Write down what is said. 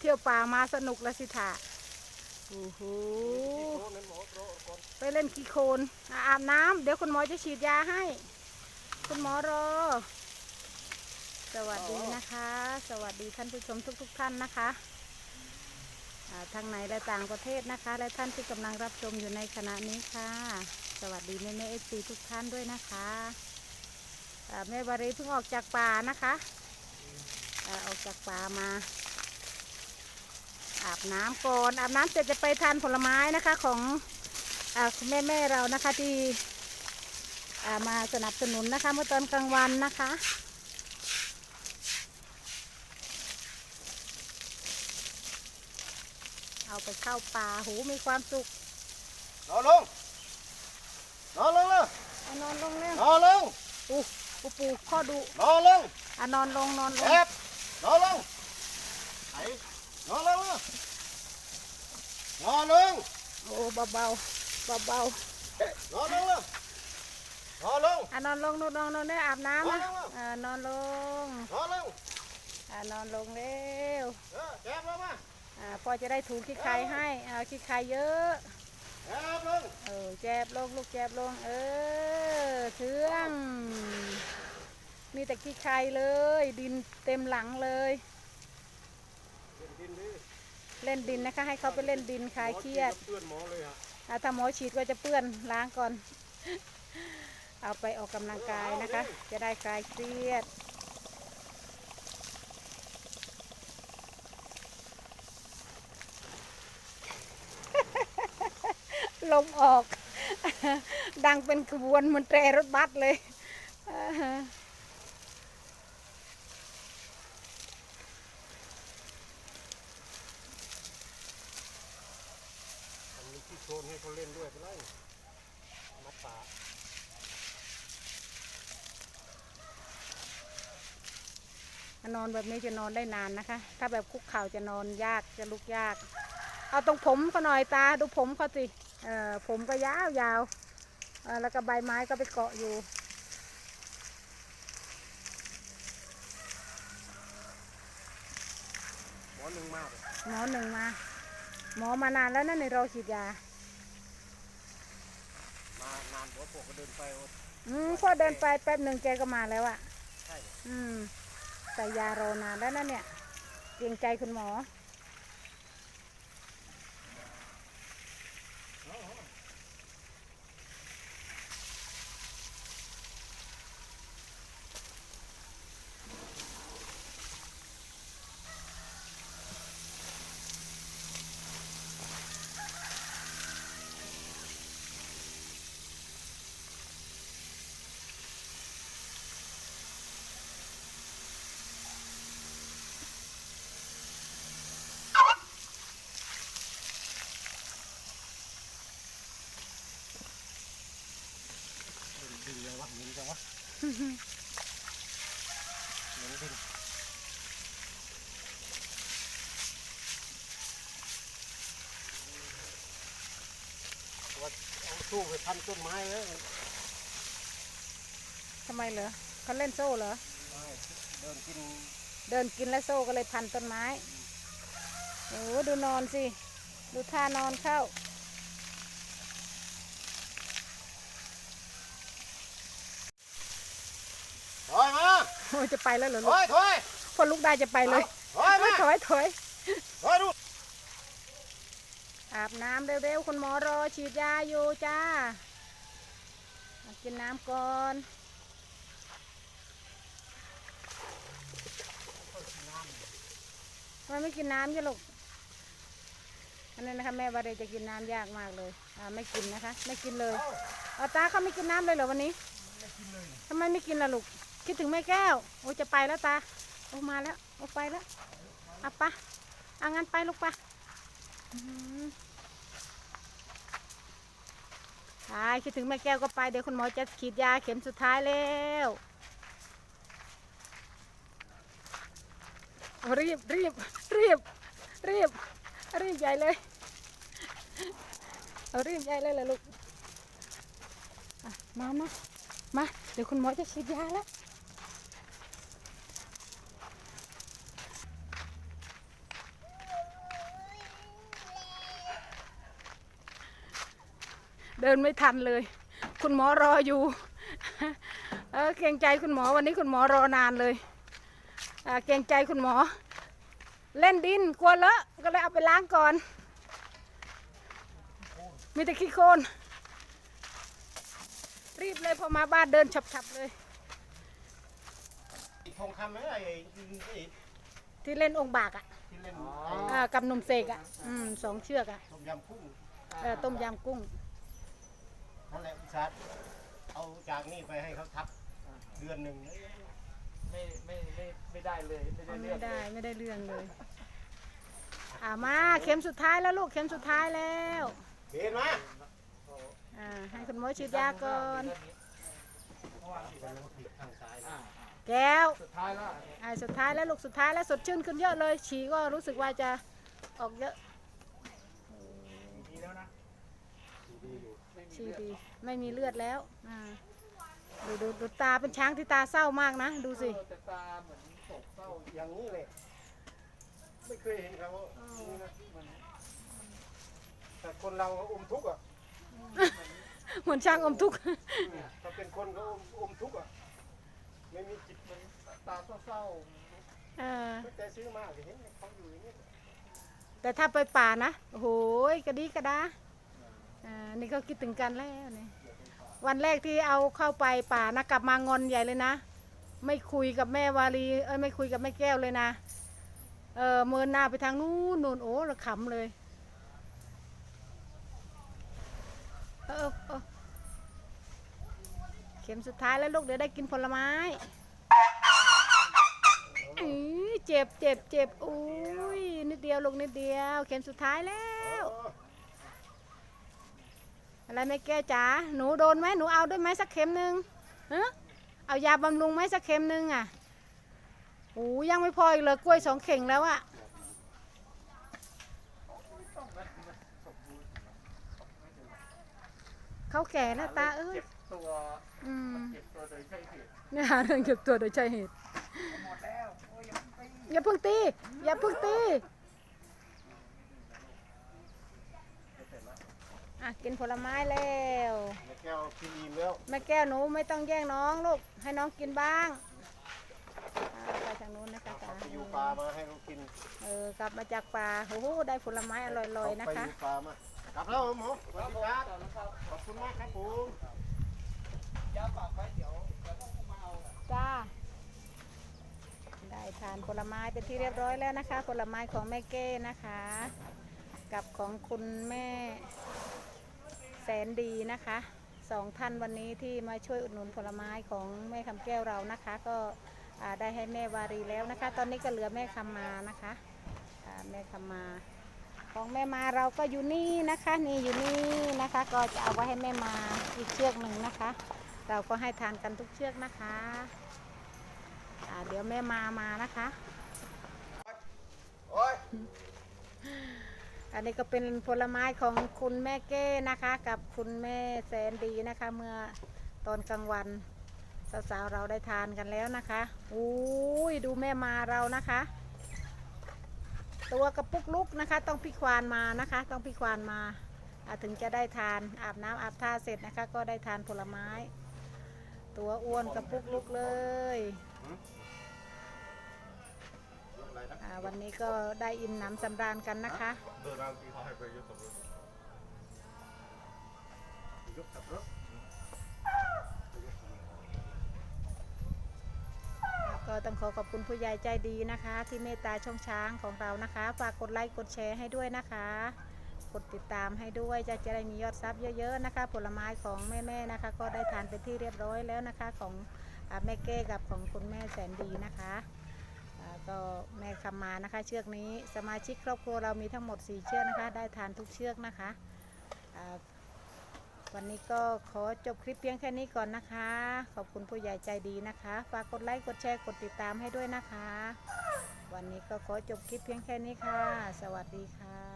เที่ยวป่ามาสนุกล้วสิท่าโอ้โหไปเล่นขี้โคลนอาบน้ำเดี๋ยวคุณหมอจะฉีดยาให้ คุณหมอรอ สวัสดีนะคะ สวัสดีท่านผู้ชมทุกๆทท่านนะคะทางไหนและต่างประเทศนะคะ และท่านที่กำลังรับชมอยู่ในขณะนี้ค่ะ สวัสดีแม่แม่เอฟซีทุกท่านด้วยนะคะแม่บารีเพิ่งออกจากป่านะคะออกจากป่ามา อาบน้ำก่อนอาบน้ำเสร็จจะไปทานผลไม้นะคะของอ่าคุณแม่แม่ๆเรานะคะที่อ่ามาสนับสนุนนะคะ เมื่อตอนกลางวันนะคะเอาไปเข้าป่าหูมีความสุข นอนลง นอนลงเลยเอานอนลงเร็วนอนลงปูปูปูข้อดุนอนลงอะนอนลงนอนลงแอบนอนลงไอ้ นอนลงเลยนอนลงโอ้เบาเบาเบาเบานอนลงเลยนอนลงๆอะนอนลงนอนลงนอนได้อาบน้ำนะนอนลงอ่านอนลงนอนลงอ่านอนลงเร็วเออแอบลงมาอ่าพอจะได้ถูขี้ใครให้อ่าขี้ใครเยอะแอบลงเออแจบลงลูกแจบลง เออเชื่องมีแต่ขี้ใครเลย ดินเต็มหลังเลยกินดิ เล่นดินนะคะ ให้เขาไปเล่นดินคลายเครียดเพื่อนหมอเลยฮะอะถ้าหมอฉีดก็จะเปื้อนล้างก่อน เอาไปออกกำลังกายนะคะ จะได้คลายเครียด ลมออก ดังเป็นขบวนเหมันแตรรถบัสเลยอันนี้ที่โซนให้เขาเล่นด้วยไปเลยมัดปาก นอนแบบนี้จะนอนได้นานนะคะ ถ้าแบบคุกเข่าจะนอนยากจะลุกยาก เอาตรงผมเขาหน่อยตาดูผมเขาสิเออผมก็ยาวยาวเออแล้วก็ใบไม้ก็ไปเกาะอยู่ หมอหนึ่งมากเลยหมอหนึ่งมา หมอมานานแล้วนั่นในเราฉีดยา มานานหัวโปกก็เดินไปว่าอืมพอเดินไปแป๊บหนึ่งแกก็มาแล้วอะใช่เหรออืม แต่ยารอนานแล้วนั่นเนี่ยเกรงใจคุณหมอ วะเหม็นจังวะเหม็นดินว่าเอาสู้ไปพันต้นไม้แล้วทำไมเหรอเขาเล่นโซ่เหรอเดินกินเดินกินแล้วโซ่ก็เลยพันต้นไม้ โอ้ดูนอนสิ ดูท่านอนเข้า ถอยมาโอ้ยจะไปแล้วเหรอถลูกอยถอย พอลุกได้จะไปเลยถอยมา ถอยถอยถอยดูอาบน้ำเร็วๆคุณหมอรอฉีดยาอยู่จ้ามากินน้ำก่อนทำไมไม่กินน้ำจ้ะลูกอันนี้นะคะแม่บาเรจะกินน้ำยากมากเลยอ่าไม่กินนะคะ ไม่กินเลยเอาตาเขาไม่กินน้ำเลยเหรอวันนี้ทำไมไม่กินล่ะลูก คิดถึงแม่แก้ว โอ้จะไปแล้วตา โอ้มาแล้ว โอ้ไปแล้วเอาปะเอางั้นไปลูกปะไปคิดถึงแม่แก้วก็ไป เดี๋ยวคุณหมอจะฉีดยาเข็มสุดท้ายแล้วรีบรีบรีบรีบรีบใหญ่เลยเอารีบใหญ่เลยเหรอลูกมามามา เดี๋ยวคุณหมอจะฉีดยาแล้ว เดินไม่ทันเลย คุณหมอรออยู่ เออเกรงใจคุณหมอวันนี้คุณหมอรอนานเลยอ่าเกรงใจคุณหมอ เล่นดินกลัวเลอะก็เลยเอาไปล้างก่อน มีแต่ขี้โคลนรีบเลยพอมาบ้านเดินฉับๆเลยทองคำไหมไอ้ไอ้ไอ้ที่เล่นองค์บากอะ่ะที่เล่นอ่ากับหนุ่มเสกอะ่ะอืมสองเชือกอะ่ะต้มยำกุ้งเออต้มยำกุ้ง นั่นแหละพิชาร์เอาจากนี่ไปให้เขาทับเดือนหนึ่งไม่ไม่ไม่ไม่ได้เลยไม่ได้เลืไม่อกได้เลยไม่ได้เรื่องเลยอ่ามาเข็มสุดท้ายแล้วลูกเข็มสุดท้ายแล้วเห็นไหมอ่าให้คุณหมอฉีดยาก่อนอ่าแก้วสุดท้ายแล้วอ่าสุดท้ายแล้วลูกสุดท้ายแล้วสดชื่นขึ้นเยอะเลยฉี่ก็รู้สึกว่าจะออกเยอะ ดีแล้วนะ ไม่มีฉี่เลือดดีไม่มีเลือดแล้วอ่าดูดูดูตาเป็นช้างที่ตาเศร้ามากนะ ดูสิเออแต่ตาเหมือนโศกเศร้าอย่างนี้เลย ไม่เคยเห็นเขาอย่างนี้นะมันแต่คนเราอมทุกข์อะเหมือนช้างอมทุกข์ถ้าเป็นคนก็อมอมทุกข์อะ ไม่มีจิตมันตาเศร้าเออไม่แต่ซื้อมาเห็นเขาอยู่อย่างนี้แต่ถ้าไปป่านะ โอ้โหกระดีกระดา อ่านี่ก็คิดถึงกันแล้วเนี่ยวันแรกที่เอาเข้าไปป่านะกลับมางอนใหญ่เลยนะ ไม่คุยกับแม่วารีเอ้ยไม่คุยกับแม่แก้วเลยนะ เออเมินหน้าไปทางนู้นนู่นโอ้ระขำเลย เออเออเข็มสุดท้ายแล้วลูกเดี๋ยวได้กินผลไม้อื้อเจ็บเจ็บเจ็บอุ้ยนิดเดียวลูกนิดเดียว เข็มสุดท้ายแล้ว อะไรแม่แก้วจ๋าหนูโดนไหมหนูเอาด้วยไหมสักเข็มหนึ่งฮะเอายาบำรุงไหมสักเข็มหนึ่งอะโอ้ยังไม่พออีกเลยกล้วยสองเข่งแล้วอะเขาแก่แล้วตาเอ้ยเจ็บตัวอืมเจ็บตัวโดยใช่เหตุเนี่ยหาเรื่องเก็บตัวโดยใช่เหตุหมดแล้วโอ้ยยังไม่อย่าเพิ่งตี อย่าเพิ่งตี อะกินผลไม้แล้วแก้วกินอิ่มแล้วแม่แก้วหนูไม่ต้องแย่งน้องลูกให้น้องกินบ้างอ่าไปทางนู้นนะคะจ๋าไปอยู่ปลามาให้เรากินเออกลับมาจากป่าโอ้โหได้ผลไม้อร่อยๆนะไปอคะ ยู่ปลามากลับแล้วหมอสวัสดีครับต่อแล้วครับขอบคุณมากครับผมยาฝากไว้เดี๋ยวเดี๋ยวต้องมาเอาจ้า ได้ทานผลไม้เป็นที่เรียบร้อยแล้วนะคะ ผลไม้ของแม่เก้นะคะ กับของคุณแม่ แสนดีนะคะสองท่านวันนี้ที่มาช่วยอุดหนุนผลไม้ของแม่คำแก้วเรานะคะ ก็ได้ให้แม่วารีแล้วนะคะ ตอนนี้ก็เหลือแม่คำมานะคะแม่คำมาของแม่มาเราก็อยู่นี่นะคะนี่อยู่นี่นะคะ ก็จะเอาไว้ให้แม่มาอีกเชือกหนึ่งนะคะ เราก็ให้ทานกันทุกเชือกนะคะเดี๋ยวแม่มามานะคะ อันนี้ก็เป็นผลไม้ของคุณแม่เก้นะคะ กับคุณแม่แสนดีนะคะ เมื่อตอนกลางวันสาวๆเราได้ทานกันแล้วนะคะอุ้ยดูแม่มาเรานะคะ ตัวกระปุกลุกนะคะ ต้องพิควานมานะคะ ต้องพิควานมาอ่าถึงจะได้ทานอาบน้ำอาบท่าเสร็จนะคะ ก็ได้ทานผลไม้ ตัวอ้วนกระปุกลุกเลย อ่าวันนี้ก็ได้อิ่มหน้ำสำราญกันนะคะก็ต้องขอขอบคุณผู้ใหญ่ใจดีนะคะ ที่เมตตาช่องช้างของเรานะคะ ฝากกดไลค์กดแชร์ให้ด้วยนะคะ กดติดตามให้ด้วยจะจะได้มียอดซับเยอะๆนะคะ ผลไม้ของแม่ๆนะคะ ก็ได้ทานเป็นที่เรียบร้อยแล้วนะคะ ของอาแม่เก้กับของคุณแม่แสนดีนะคะ ก็แม่คำมานะคะ เชือกนี้สมาชิกครอบครัวเรามีทั้งหมด 4 เชือกนะคะ ได้ทานทุกเชือกนะคะ วันนี้ก็ขอจบคลิปเพียงแค่นี้ก่อนนะคะ ขอบคุณผู้ใหญ่ใจดีนะคะ ฝากกดไลค์ กดแชร์ กดติดตามให้ด้วยนะคะ วันนี้ก็ขอจบคลิปเพียงแค่นี้ค่ะ สวัสดีค่ะ